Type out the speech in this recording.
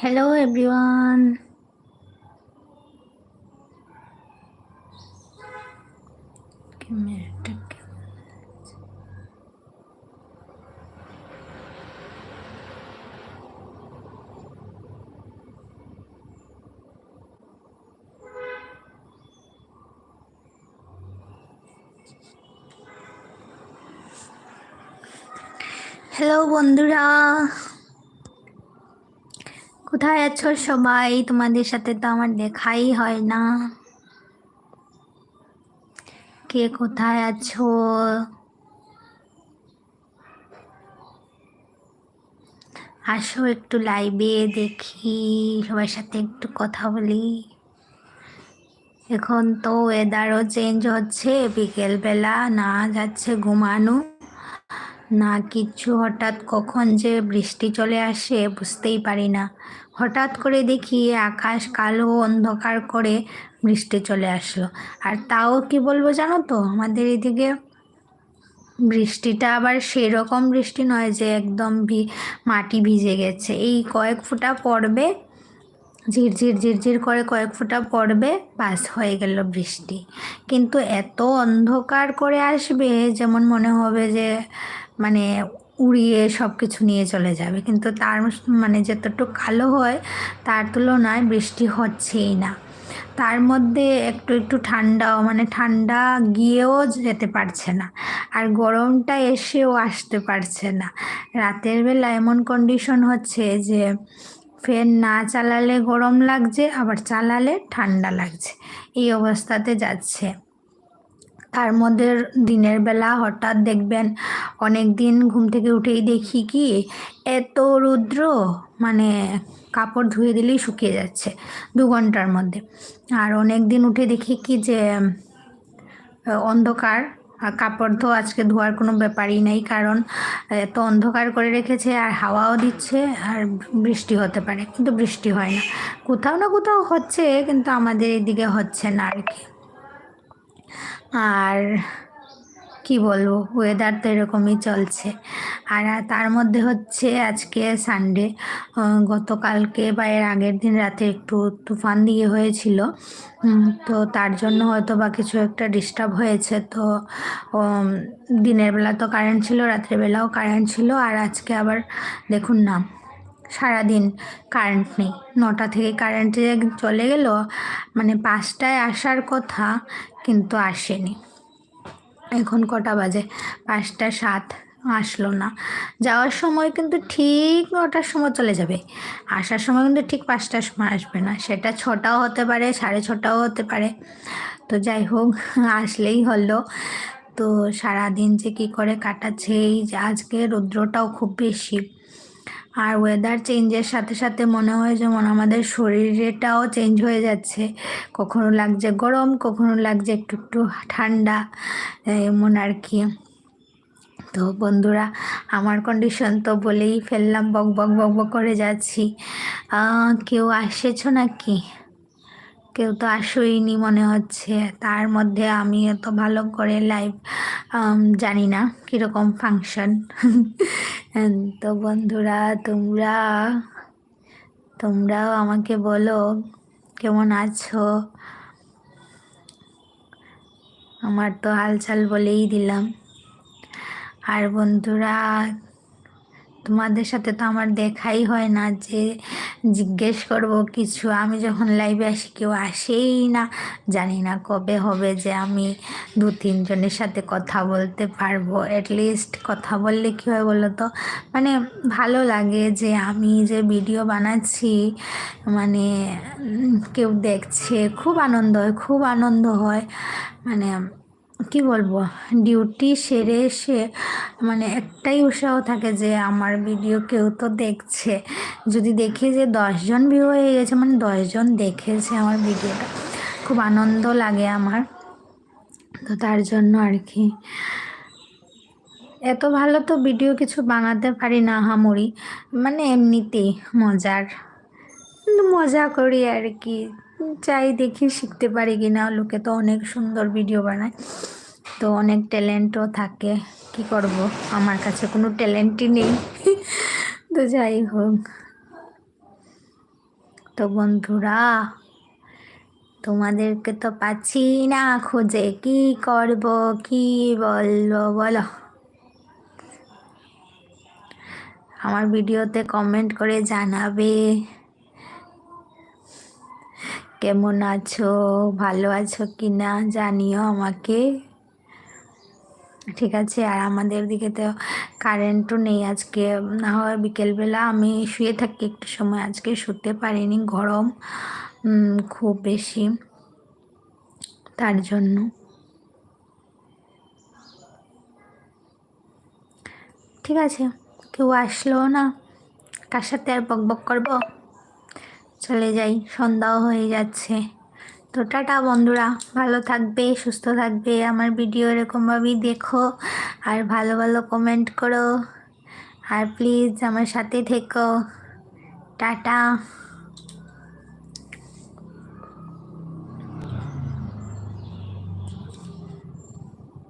Hello everyone. Give me a second. Hello বন্ধুরা কোথায় আছো সবাই? তোমাদের সাথে তো আমার দেখাই হয় না। কে কোথায় আছো? আসো একটু লাইভে দেখি, সবার সাথে একটু কথা বলি। এখন তো ওয়েদারও চেঞ্জ হচ্ছে, বিকেলবেলা না যাচ্ছে ঘুমানো। না কিছু হঠাৎ কখন যে বৃষ্টি চলে আসে বুঝতেই পারি না। হঠাৎ করে দেখি আকাশ কালো অন্ধকার করে বৃষ্টি চলে আসলো। আর তাও কি বলব জানো তো, আমাদের এদিকে বৃষ্টিটা আবার সেরকম বৃষ্টি নয় যে একদম ভি, মাটি ভিজে গেছে। এই কয়েক ফুটা পড়বে, ঝিরঝির ঝিরঝির করে কয়েক ফোঁটা পড়বে, বাস হয়ে গেল বৃষ্টি। কিন্তু এত অন্ধকার করে আসবে, যেমন মনে হবে যে মানে উড়িয়ে সব কিছু নিয়ে চলে যাবে। কিন্তু তার মানে যতটুকু কালো হয়, তার তুলনায় বৃষ্টি হচ্ছেই না। তার মধ্যে একটু একটু ঠান্ডাও মানে ঠান্ডা গিয়েও যেতে পারছে না। আর গরমটা এসেও আসতে পারছে না। রাতের বেলা এমন কন্ডিশন হচ্ছে যে, ফ্যান না চালালে গরম লাগছে, আবার চালালে ঠান্ডা লাগছে। এই অবস্থাতে যাচ্ছে। তার মধ্যে দিনের বেলা হঠাৎ দেখবেন অনেক দিন ঘুম থেকে উঠেই দেখি কি এত রুদ্র মানে কাপড় ধুয়ে দিলেই শুকিয়ে যাচ্ছে দু ঘণ্টার মধ্যে। আর অনেক দিন উঠে দেখি কি যে অন্ধকার কাপড় তো আজকে ধোয়ার কোনো ব্যাপারই নেই, কারণ এত অন্ধকার করে রেখেছে আর হাওয়াও দিচ্ছে আর বৃষ্টি হতে পারে, কিন্তু বৃষ্টি হয় না। কোথাও না কোথাও হচ্ছে, কিন্তু আমাদের এদিকে হচ্ছে না আর কি। আর কি বলব ওয়েদার তো এরকমই চলছে। আর তার মধ্যে হচ্ছে আজকে সানডে গতকালকে বা এর আগের দিন রাতে একটু তুফান দিয়ে হয়েছিল। তো তার জন্য হয়তো বা কিছু একটা ডিস্টার্ব হয়েছে। তো দিনের বেলা তো কারেন্ট ছিল, রাত্রেবেলাও কারেন্ট ছিল। আর আজকে আবার দেখুন না। সারাদিন কারেন্ট নেই। নটা থেকে কারেন্ট চলে গেল মানে পাঁচটায় আসার কথা কিন্তু আসেনি। এখন কটা বাজে? পাঁচটা সাত, আসলো না। যাওয়ার সময় কিন্তু ঠিক নটার সময় চলে যাবে। আসার সময় কিন্তু ঠিক পাঁচটার সময় আসবে না। সেটা ছটাও হতে পারে, সাড়ে ছটাও হতে পারে। তো যাই হোক, আসলেই হলো। তো সারাদিন যে কী করে কাটাচ্ছে, এই আজকে রৌদ্রটাও খুব বেশি। আর ওয়েদার চেঞ্জের সাথে সাথে মনে হয় যেমন আমাদের শরীরেটাও চেঞ্জ হয়ে যাচ্ছে। কখনো লাগছে গরম, কখনো লাগছে একটু একটু ঠান্ডা এমন আর কি। তো বন্ধুরা, আমার কন্ডিশন তো বলেই ফেললাম, বক বক বক বক করে যাচ্ছি। কেউ আসেছো নাকি? কেউ তো আসইনি মনে হচ্ছে। তার মধ্যে আমি এত ভালো করে লাইভ জানি না কীরকম ফাংশন তো বন্ধুরা, তোমরা, তোমরাও আমাকে বলো, কেমন আছো? আমার তো হালচাল বলেই দিলাম। আর বন্ধুরা তোমাদের সাথে তো আমার দেখাই হয় না যে জিজ্ঞেস করব কিছু। আমি যখন লাইভে আসি, কেউ আসেই না। জানি না কবে হবে যে আমি দু তিনজনের সাথে কথা বলতে পারব। অ্যাটলিস্ট কথা বললে কী হয় বলো তো? মানে ভালো লাগে যে আমি যে ভিডিও বানাচ্ছি মানে কেউ দেখছে, খুব আনন্দ হয়, খুব আনন্দ হয়। মানে কি বলব? ডিউটি সেরে এসে মানে একটাই উৎসাহ থাকে যে আমার ভিডিও কেউ তো দেখছে। যদি দেখি যে দশজন ভিউ হয়ে গেছে মানে দশজন দেখেছে আমার ভিডিওটা খুব আনন্দ লাগে আমার। তো তার জন্য আর কি। এত ভালো তো ভিডিও কিছু বানাতে পারি না হামুড়ি মানে এমনিতেই মজার। মজা করি আর কি। চাই দেখি শিখতে পারি কি না। লোকে তো অনেক সুন্দর ভিডিও বানায়, তো অনেক ট্যালেন্টও থাকে। কি করব? আমার কাছে কোনো ট্যালেন্টই নেই। তো যাই হোক। তো বন্ধুরা, তোমাদেরকে তো পাচ্ছি না খুঁজে। কি করব, কি বলব, বলো। আমার ভিডিওতে কমেন্ট করে জানাবে। কেমন আছো? ভালো আছো কি না জানিও আমাকে। ঠিক আছে, আর আমাদের দিকে তো কারেন্টও নেই আজকে। না হয় বিকেলবেলা আমি শুয়ে থাকি, একটু সময় আজকে শুতে পারিনি, গরম খুব বেশি। তার জন্য। ঠিক আছে, কেউ আসলো না? কার সাথে আর বক বক করব? চলে যাই, সন্ধ্যাও হয়ে যাচ্ছে। তো টাটা বন্ধুরা, ভালো থাকবে, সুস্থ থাকবে, আমার ভিডিও এরকমভাবেই দেখো আর ভালো ভালো কমেন্ট করো। আর প্লিজ আমার সাথে থেকো। টাটা।